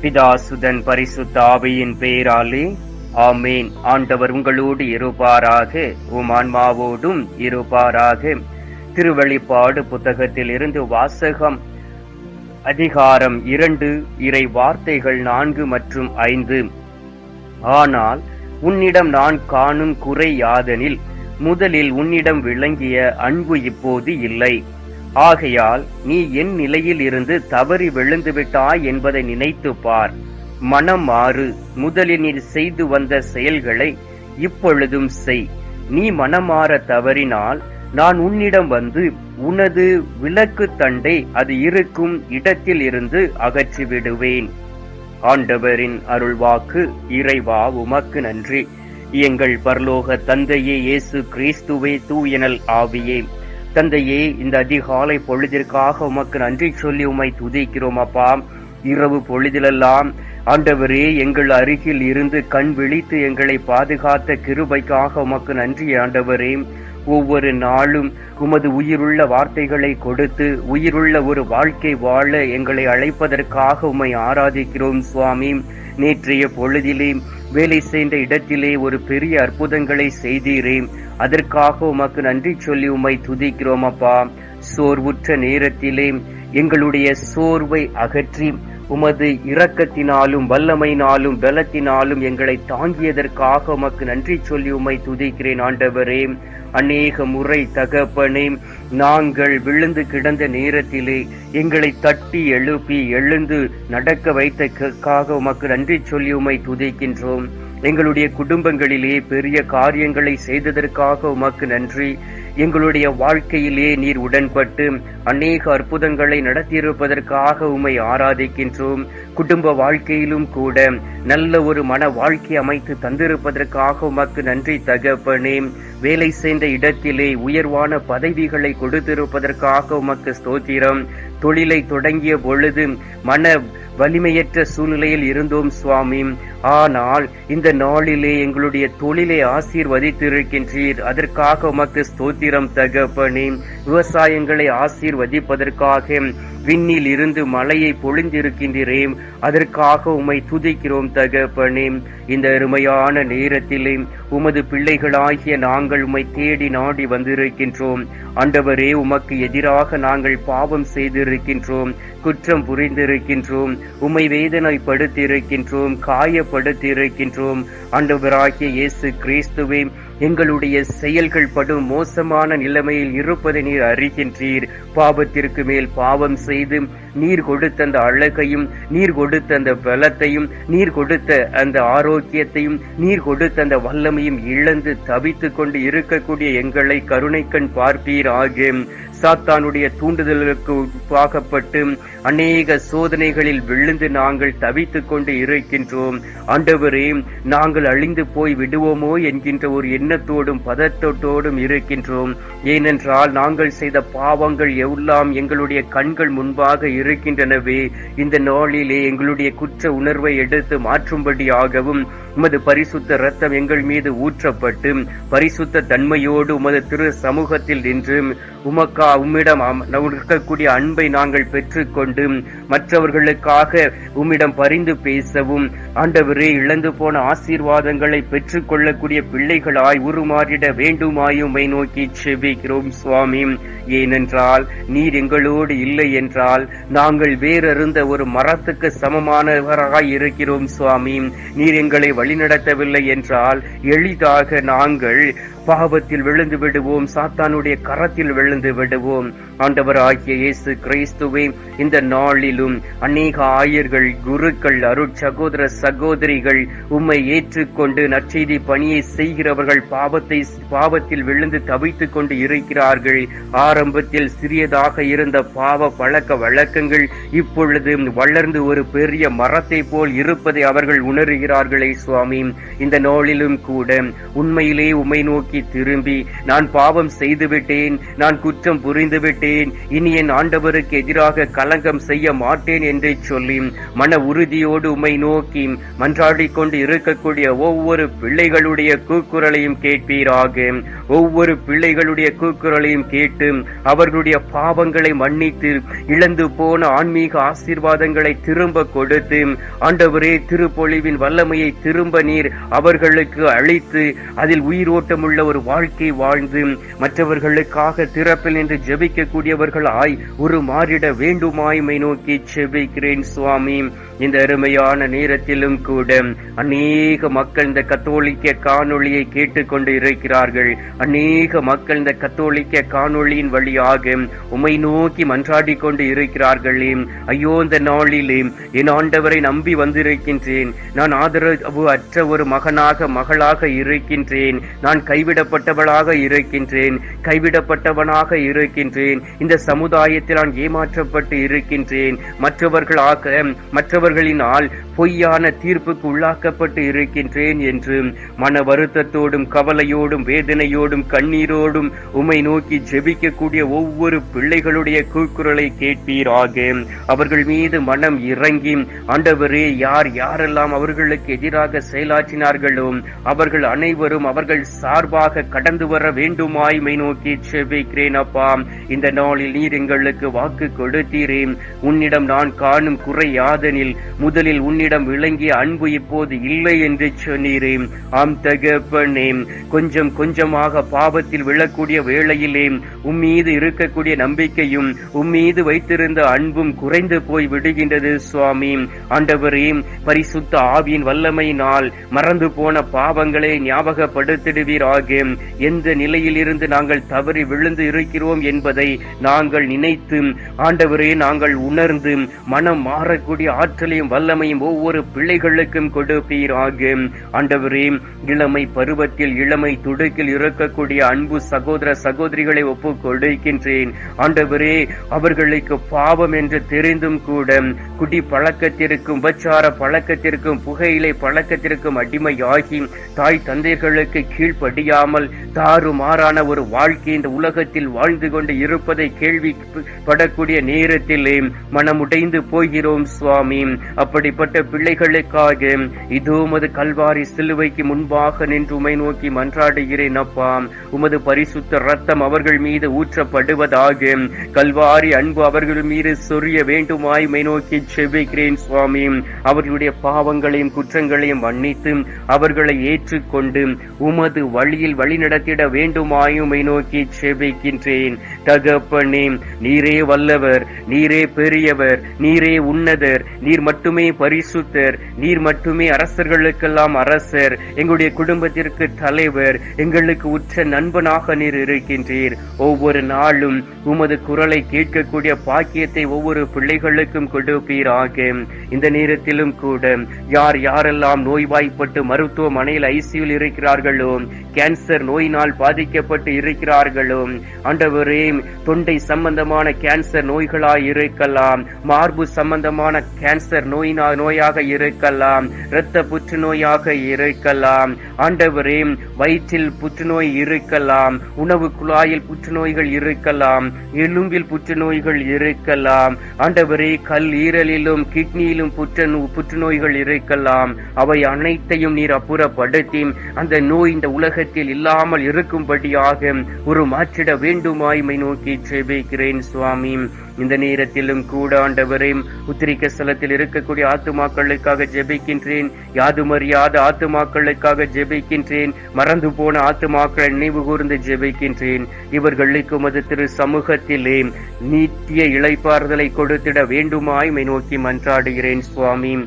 பிதாசுதன் பரிசுத்த ஆவியின் பெயராலே ஆமேன். ஆண்டவர் உங்களோடு இருப்பாராக உம் ஆன்மாவோடும் இருப்பாராக. திருவெளிப்பாடு புத்தகத்தில் இருந்து வாசகம் அதிகாரம் இரண்டு இறை வார்த்தைகள் நான்கு மற்றும் ஐந்து. ஆனால் உன்னிடம் நான் காணும் குறை யாதெனில் முதலில் உன்னிடம் விளங்கிய அன்பு இப்போது இல்லை. ஆகையால் நீ என் நிலையில் இருந்து தவறி விழுந்து விட்டாய் என்பதை நினைத்து பார். மனம் மாறு முதலில் நீ செய்து வந்த செயல்களை இப்பொழுதும் செய். நீ மனமாற தவறினால் நான் உன்னிடம் வந்து உனது விளக்கு தண்டை அது இருக்கும் இடத்தில் இருந்து அகற்றி விடுவேன். ஆண்டவரின் அருள்வாக்கு இறைவா உமக்கு நன்றி. எங்கள் பரலோக தந்தையே இயேசு கிறிஸ்துவே தூயனல் ஆவியே. தந்தையே இந்த அதிகாலை பொழுதிற்காக உமக்கு நன்றி சொல்லி உமை துதிக்கிறோம் அப்பா. இரவு பொழுதிலெல்லாம் ஆண்டவரே எங்கள் அருகில் இருந்து கண் விழித்து எங்களை பாதுகாத்த கிருபைக்காக உமக்கு நன்றி ஆண்டவரே. ஒவ்வொரு நாளும் உமது உயிருள்ள வார்த்தைகளை கொடுத்து உயிருள்ள ஒரு வாழ்க்கை வாழ எங்களை அழைப்பதற்காக உம்மை ஆராதிக்கிறோம் சுவாமி. நேற்றைய பொழுதிலே வேலை செய்த இடத்திலே ஒரு பெரிய அற்புதங்களை செய்தீரே அதற்காக உமக்கு நன்றி சொல்லி உம்மை துதிக்கிறோம் அப்பா. சோர்வுற்ற நேரத்திலே எங்களுடைய சோர்வை அகற்றி உமது இரக்கத்தினாலும் வல்லமையினாலும் பலத்தினாலும் எங்களை தாங்கியதற்காக உமக்கு நன்றி சொல்லி உமை துதிக்கிறேன் ஆண்டவரே. அநேக முறை தகப்பனே நாங்கள் விழுந்து கிடந்த நேரத்திலே எங்களை தட்டி எழுப்பி எழுந்து நடக்க வைத்ததற்காக உமக்கு நன்றி சொல்லி உமை துதிக்கின்றோம். எங்களுடைய குடும்பங்களிலே பெரிய காரியங்களை செய்ததற்காக உமக்கு நன்றி. எங்களுடைய வாழ்க்கையிலே நீர் உடன்பட்டு அநேக அற்புதங்களை நடத்தியிருப்பதற்காக உமை ஆராதிக்கின்றோம். குடும்ப வாழ்க்கையிலும் கூட நல்ல ஒரு மன வாழ்க்கை அமைத்து தந்திருப்பதற்காக உமக்கு நன்றி தகப்பனே. வேலை செய்த இடத்திலே உயர்வான பதவிகளை கொடுத்திருப்பதற்காக உமக்கு ஸ்தோத்திரம். தொழிலை தொடங்கிய பொழுது மன வலிமையற்ற சூழ்நிலையில் இருந்தோம் சுவாமி. ஆனால் இந்த நாளிலே எங்களுடைய தொழிலை ஆசீர்வதித்திருக்கின்றீர். அதற்காக உமக்கு ஸ்தோத்திரம் தகப்பனே. விவசாயங்களை ஆசீர்வதிப்பதற்காக விண்ணில் இருந்து மலையை பொழிந்திருக்கின்றேன் அதற்காக உம்மை துதிக்கிறோம் தகப்பனே. இந்த அருமையான நேரத்திலே உமது பிள்ளைகளாகிய நாங்கள் உம்மை தேடி நாடி வந்திருக்கின்றோம். ஆண்டவரே உமக்கு எதிராக நாங்கள் பாவம் செய்திருக்கின்றோம் குற்றம் புரிந்திருக்கின்றோம் உம்மை வேதனைப்படுத்தியிருக்கின்றோம் காயப்படுத்தியிருக்கின்றோம். ஆண்டவராகிய இயேசு கிறிஸ்துவே எங்களுடைய செயல்கள் படும் மோசமான நிலைமையில் இருப்பதை நீர் அறிகின்றீர். பாவத்திற்கு மேல் பாவம் செய்து நீர் கொடுத்த அந்த அழகையும் நீர் கொடுத்த அந்த பலத்தையும் நீர் கொடுத்த அந்த ஆரோக்கியத்தையும் நீர் கொடுத்த அந்த வல்லமையும் இழந்து தவித்து கொண்டு இருக்கக்கூடிய எங்களை கருணைக்கண் பார்ப்பீர் ஆகும் சாத்தானுடைய தூண்டுதலுக்கு உட்பாகப்பட்டு அநேக சோதனைகளில் விழுந்து நாங்கள் தவித்துக் கொண்டு இருக்கின்றோம். ஆண்டவரே நாங்கள் அழிந்து போய் விடுவோமோ என்கின்ற ஒரு எண்ணத்தோடும் பதத்தோடும் இருக்கின்றோம். ஏனென்றால் நாங்கள் செய்த பாவங்கள் எல்லாம் எங்களுடைய கண்கள் முன்பாக இருக்கின்றனவே. இந்த நாளிலே எங்களுடைய குற்ற உணர்வை எடுத்து மாற்றும்படியாகவும் உமது பரிசுத்த ரத்தம் எங்கள் மீது ஊற்றப்பட்டு பரிசுத்த தன்மையோடு உமது திரு சமூகத்தில் நின்று உமக்கா உம்மிடம் இருக்கக்கூடிய அன்பை நாங்கள் பெற்றுக்கொண்டு மற்றவர்களுக்காக உம்மிடம் பரிந்து பேசவும் ஆண்டவரே இழந்து போன ஆசீர்வாதங்களை பெற்றுக்கொள்ளக்கூடிய பிள்ளைகளாய் உருமாறிட வேண்டுமாயுமை நோக்கி செவிக்கிறோம் சுவாமி. ஏனென்றால் நீர் எங்களோடு இல்லை என்றால் நாங்கள் வேறறிந்த ஒரு மரத்துக்கு சமமானவராய் இருக்கிறோம் சுவாமி. நீர் எங்களை வழிநடத்தவில்லை என்றால் எளிதாக நாங்கள் பாவத்தில் விழுந்து விடுவோம் சாத்தானுடைய கரத்தில் விழுந்து விடுவோம். ஆண்டவர் ஆகிய இயேசு கிறிஸ்துவே இந்த நாளிலும் அநேக ஆயர்கள் குருக்கள் அருட்சகோதர சகோதரிகள் உம்மை ஏற்றுக்கொண்டு நற்செய்தி பணியை செய்கிறவர்கள் பாவத்தை பாவத்தில் விழுந்து தவித்துக் கொண்டு இருக்கிறார்கள். ஆரம்பத்தில் சிறியதாக இருந்த பாவ பழக்க வழக்கங்கள் இப்பொழுது வளர்ந்து ஒரு பெரிய மரத்தை போல் இருப்பதை அவர்கள் உணர்கிறார்களே சுவாமி சுவாமி. இந்த நாளிலும் கூட உண்மையிலே உம்மை நோக்கி நோக்கி திரும்பி நான் பாவம் செய்துவிட்டேன் நான் குற்றம் புரிந்துவிட்டேன் இனி என் ஆண்டவருக்கு எதிராக கலங்கம் செய்ய மாட்டேன் என்று சொல்லி மன உறுதியோடு உமை நோக்கி மன்றாடி கொண்டு இருக்கக்கூடிய ஒவ்வொரு பிள்ளைகளுடைய கூக்குரலையும் கேட்பீராக. ஒவ்வொரு பிள்ளைகளுடைய கூக்குரலையும் கேட்டு அவர்களுடைய பாவங்களை மன்னித்து இழந்து போன ஆன்மீக ஆசீர்வாதங்களை திரும்ப கொடுத்து ஆண்டவரே திருப்பொழிவின் வல்லமையை திரும்ப நீர் அவர்களுக்கு அளித்து அதில் உயிரோட்டமுள்ள ஒரு வாழ்க்கை வாழ்ந்து மற்றவர்களுக்காக திறப்பில் நின்று ஜெபிக்கக்கூடியவர்களாய் ஒரு மாறிட வேண்டுமாய்மை நோக்கி ஜெபிக்கிறேன் சுவாமி. இந்த அருமையான நேரத்திலும் கூட அநேக மக்கள் இந்த கத்தோலிக்க காணொளியை கேட்டுக்கொண்டு இருக்கிறார்கள். அநேக மக்கள் இந்த கத்தோலிக்க காணொளியின் வழியாக உமை நோக்கி மன்றாடி கொண்டு இருக்கிறார்களே. ஐயோ இந்த நாளிலே என் ஆண்டவரை நம்பி வந்திருக்கின்றேன். நான் ஆதரவு அற்ற ஒரு மகனாக மகளாக இருக்கின்றேன். நான் கைவிடப்பட்டவளாக இருக்கின்றேன். கைவிடப்பட்டவனாக இருக்கின்றேன். இந்த சமுதாயத்தில் நான் ஏமாற்றப்பட்டு இருக்கின்றேன். மற்றவர்களாக மற்றவர்களினால் பொய்யான தீர்ப்புக்கு உள்ளாக்கப்பட்டு இருக்கின்றேன் என்று மன வருத்தத்தோடும் கவலையோடும் வேதனையோடும் கண்ணீரோடும் உம்மை நோக்கி ஜெபிக்கக்கூடிய ஒவ்வொரு பிள்ளைகளுடைய கூக்குரலை கேட்பீராக. அவர்கள் மீது மனம் இறங்கி ஆண்டவரே யார் யாரெல்லாம் அவர்களுக்கு எதிராக செயலாற்றினார்களோ அவர்கள் அனைவரும் அவர்கள் சார்பாக கடந்து வர வேண்டுமாய் மை நோக்கி செபிக்கிறேன் அப்பா. இந்த நாளில் நீர் எங்களுக்கு வாக்கு கொடுத்தீரே. உன்னிடம் நான் காணும் குறையாதனில் முதலில் உன்னிடம் விளங்கிய அன்பு இப்போது இல்லை என்று சொன்னீரே ஆம் தகப்பனே. கொஞ்சம் கொஞ்சமாக பாவத்தில் விழக்கூடிய வேளையிலே உம்மீது இருக்கக்கூடிய நம்பிக்கையும் உம்மீது வைத்திருந்த அன்பும் குறைந்து போய் விடுகின்றது சுவாமி. ஆண்டவரே பரிசுத்த ஆவியின் வல்லமையினால் மறந்து போன பாவங்களை ஞாபகப்படுத்திடுவீராக. எந்த நிலையிலிருந்து நாங்கள் தவறி விழுந்து இருக்கிறோம் என்பதை நாங்கள் நினைத்து ஆண்டவரே நாங்கள் உணர்ந்து மனம் மாறக்கூடிய ஆற்றல் ஆற்றலையும் வல்லமையும் ஒவ்வொரு பிள்ளைகளுக்கும் கொடுப்பீராக. ஆண்டவரே இளமை பருவத்தில் இளமை துடுக்கில் இருக்கக்கூடிய அன்பு சகோதர சகோதரிகளை ஒப்பு கொடுக்கின்றேன். ஆண்டவரே அவர்களுக்கு பாவம் என்று தெரிந்தும் கூட குடி பழக்கத்திற்கும் உபச்சார பழக்கத்திற்கும் புகையிலை பழக்கத்திற்கும் அடிமையாகி தாய் தந்தைகளுக்கு கீழ்ப்படியாமல் தாறுமாறான ஒரு வாழ்க்கை இந்த உலகத்தில் வாழ்ந்து கொண்டு இருப்பதை கேள்விப்படக்கூடிய நேரத்திலே மனமுடைந்து போகிறோம் சுவாமி. அப்படிப்பட்ட பிள்ளைகளுக்காக இதோ உமது கல்வாரி சிலுவைக்கு முன்பாக நின்று உமை நோக்கி மன்றாடுகிறேன் அப்பா. உமது பரிசுத்த ரத்தம் அவர்கள் மீது ஊற்றப்படுவதாக கல்வாரி அன்பு அவர்கள் மீது சொரிய வேண்டுமாய் உமை நோக்கி செவிக்கிறேன் சுவாமி. அவர்களுடைய பாவங்களையும் குற்றங்களையும் மன்னித்து அவர்களை ஏற்றுக்கொண்டு உமது வழியில் வழிநடத்திட வேண்டுமாயும் மை நோக்கி செவிக்கின்றேன் தகப்பனே நீரே வல்லவர் நீரே பெரியவர் நீரே உன்னதர் நீர் மட்டுமே பரிசுத்தர் நீர் மட்டுமே அரசர்களுக்கெல்லாம் அரசர். எங்களுடைய குடும்பத்திற்கு தலைவர் எங்களுக்கு உற்ற நண்பனாக நீர் இருக்கின்றீர். ஒவ்வொரு நாளும் உமது குரலை கேட்கக்கூடிய பாக்கியத்தை ஒவ்வொரு பிள்ளைகளுக்கும் கொடுப்பீராக. இந்த நேரத்திலும் கூட யார் யாரெல்லாம் நோய்வாய்ப்பட்டு மருத்துவமனையில் ஐசியூல் இருக்கிறார்களோ கேன்சர் நோயினால் பாதிக்கப்பட்டு இருக்கிறார்களோ ஆண்டவரே தொண்டை சம்பந்தமான கேன்சர் நோய்களாய் இருக்கலாம் மார்பு சம்பந்தமான கேன்சர் நோய் நோயாக இருக்கலாம் இரத்த புற்றுநோயாக இருக்கலாம். ஆண்டவரே வயிற்றில் புற்றுநோய் இருக்கலாம் உணவு குழாயில் புற்றுநோய்கள் இருக்கலாம் எலும்பில் புற்றுநோய்கள் இருக்கலாம். ஆண்டவரே கல் ஈரலிலும் கிட்னியிலும் புற்று புற்றுநோய்கள் இருக்கலாம். அவை அனைத்தையும் நீர் அப்புறப்படுத்தி அந்த நோய் இந்த உலகத்தில் இல்லாமல் இருக்கும்படியாக ஒரு மாற்றிட வேண்டுமாய்மை நோக்கி செபிக்கிறேன் சுவாமி. இந்த நேரத்திலும் கூட ஆண்டவரே உத்திரிக்க ஸ்தலத்தில் இருக்கக்கூடிய ஆத்துமாக்களுக்காக ஜெபிக்கின்றேன். யாதுமறியாத ஆத்துமாக்களுக்காக ஜெபிக்கின்றேன். மறந்து போன ஆத்துமாக்களை நினைவு கூர்ந்து ஜெபிக்கின்றேன். இவர்களுக்கு உமது திரு சமூகத்திலே நித்திய இளைப்பாறுதலை கொடுத்திட வேண்டுமாய் மை நோக்கி மன்றாடுகிறேன் சுவாமி.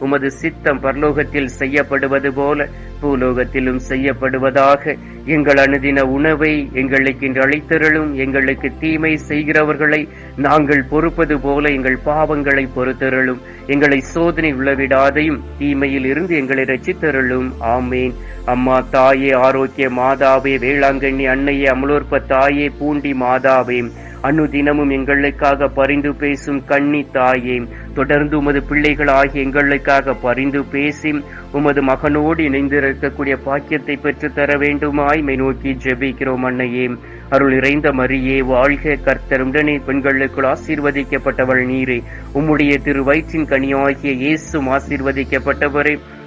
உமது சித்தம் பரலோகத்தில் செய்யப்படுவது போல பூலோகத்திலும் செய்யப்படுவதாக எங்கள் அனுதின உணவை எங்களுக்கு இன்று அளித்தருளும் எங்களுக்கு தீமை செய்கிறவர்களை நாங்கள் பொறுப்பது போல எங்கள் பாவங்களை பொறுத்தருளும். எங்களை சோதனை உள்ளவிடாதையும் தீமையில் இருந்து எங்களை ரச்சித்தருளும் ஆமேன். அம்மா தாயே ஆரோக்கிய மாதாவே வேளாங்கண்ணி அன்னையே அமலோற்ப தாயே பூண்டி மாதாவே. அனுதினமும் எங்களுக்காக பரிந்து பேசும் கண்ணி தாயே தொடர்ந்து உமது பிள்ளைகள் ஆகிய எங்களுக்காக பரிந்து பேசி உமது மகனோடு இணைந்திருக்கக்கூடிய பாக்கியத்தை பெற்று தர வேண்டுமாய் மை நோக்கி ஜெபிக்கிறோம் அன்னையே. அருள் இறைந்த மரியே வாழ்க கர்த்தர் உடனே பெண்களுக்குள் ஆசீர்வதிக்கப்பட்டவள் நீரே. உம்முடைய திரு வயிற்றின் கனியாகிய இயேசும் ஆசீர்வதிக்கப்பட்டவரே.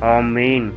ஆமேன்